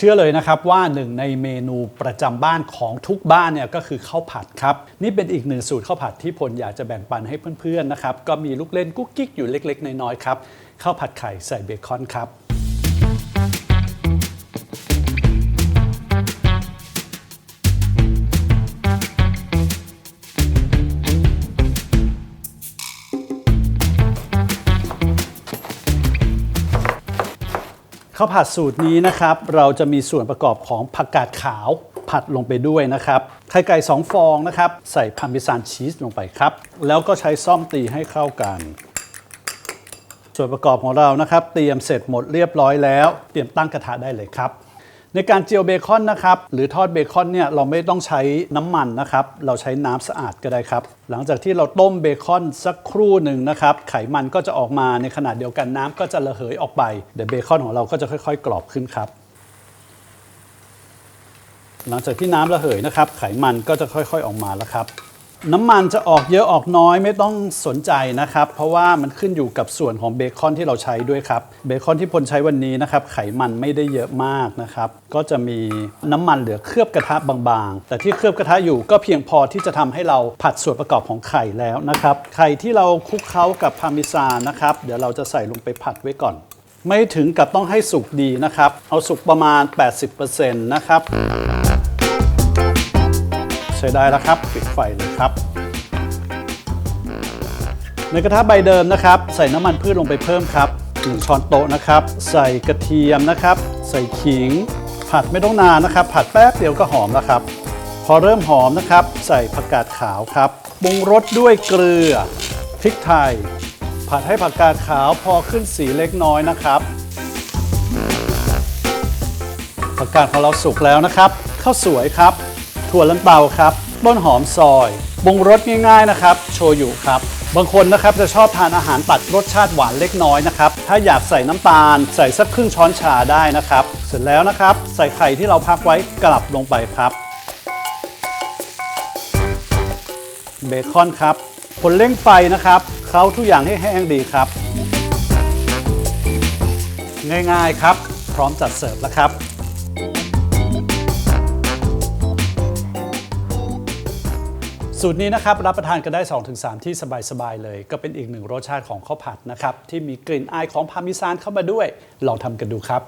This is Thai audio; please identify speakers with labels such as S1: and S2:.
S1: เชื่อเลยนะครับว่าหนึ่งในเมนูประจำบ้านของทุกบ้านเนี่ยก็คือข้าวผัดครับ นี่เป็นอีกหนึ่งสูตรข้าวผัดที่พลอยากจะแบ่งปันให้เพื่อนๆนะครับก็มีลูกเล่นกุ๊กกิ๊กอยู่เล็กๆ น้อยๆครับข้าวผัดไข่ใส่เบคอนครับ ข้าวผัดสูตรนี้นะครับ เราจะมีส่วนประกอบของผักกาดขาวผัดลงไปด้วยนะครับไข่ไก่2ฟองนะครับ ใส่พาร์เมซานชีสลงไปครับ แล้วก็ใช้ซ่อมตีให้เข้ากัน ส่วนประกอบของเรานะครับ เตรียมเสร็จหมดเรียบร้อยแล้ว เตรียมตั้งกระทะได้เลยครับ ในการเจียวเบคอนนะครับหรือทอดเบคอนเนี่ยเราไม่ต้องใช้น้ำมันนะครับ เราใช้น้ำสะอาดก็ได้ครับ หลังจากที่เราต้มเบคอนสักครู่หนึ่งนะครับ ไขมันก็จะออกมาในขณะเดียวกันน้ำก็จะระเหยออกไปเดี๋ยวเบคอนของเราก็จะค่อย ๆ กรอบขึ้นครับ หลังจากที่น้ำระเหยนะครับ ไขมันก็จะค่อย ๆออกมาแล้วครับ น้ำมันจะออกเยอะออกน้อยไม่ต้องสนใจนะครับ เพราะว่ามันขึ้นอยู่กับส่วนของเบคอนที่เราใช้ด้วยครับ เบคอนที่พลใช้วันนี้นะครับ ไขมันไม่ได้เยอะมากนะครับ ก็จะมีน้ำมันเหลือเคลือบกระทะบางๆ แต่ที่เคลือบกระทะอยู่ก็เพียงพอที่จะทำให้เราผัดส่วนประกอบของไข่แล้วนะครับ ไข่ที่เราคลุกเคล้ากับพาร์เมซานนะครับ เดี๋ยวเราจะใส่ลงไปผัดไว้ก่อน ไม่ถึงกับต้องให้สุกดีนะครับ เอาสุกประมาณ 80%นะครับ ใช้ได้แล้วครับปิดไฟเลยครับ ในกระทะใบเดิมนะครับ ใส่น้ำมันพืชลงไปเพิ่มครับ1ช้อนโต๊ะนะครับ ใส่กระเทียมนะครับ ใส่ขิง ผัดไม่ต้องนานนะครับ ผัดแป๊บเดียวก็หอมแล้วครับ พอเริ่มหอมนะครับ ใส่ผักกาดขาวครับปรุงรสด้วยเกลือพริกไทย ผัดให้ผักกาดขาวพอขึ้นสีเล็กน้อยนะครับผักกาดของเราสุกแล้วนะครับข้าวสวยครับ ถั่วลันเตาครับต้นหอมซอยปรุงรสง่ายๆนะครับ โชยุครับ บางคนนะครับจะชอบทานอาหารตัดรสชาติหวานเล็กน้อยนะครับ ถ้าอยากใส่น้ำตาล ใส่สักครึ่งช้อนชาได้นะครับ เสร็จแล้วนะครับ ใส่ไข่ที่เราพักไว้กลับลงไปครับ เบคอนครับ คนเร่งไฟนะครับเคล้าทุกอย่างให้แห้งดีครับ ง่ายๆครับ พร้อมจัดเสิร์ฟแล้วครับ สูตรนี้นะครับรับประทานกันได้ 2-3 ที่สบายๆเลย ก็เป็นอีกหนึ่งรสชาติของข้าวผัดนะครับที่มีกลิ่นอายของพาร์เมิซานเข้ามาด้วย ลองทำกันดูครับ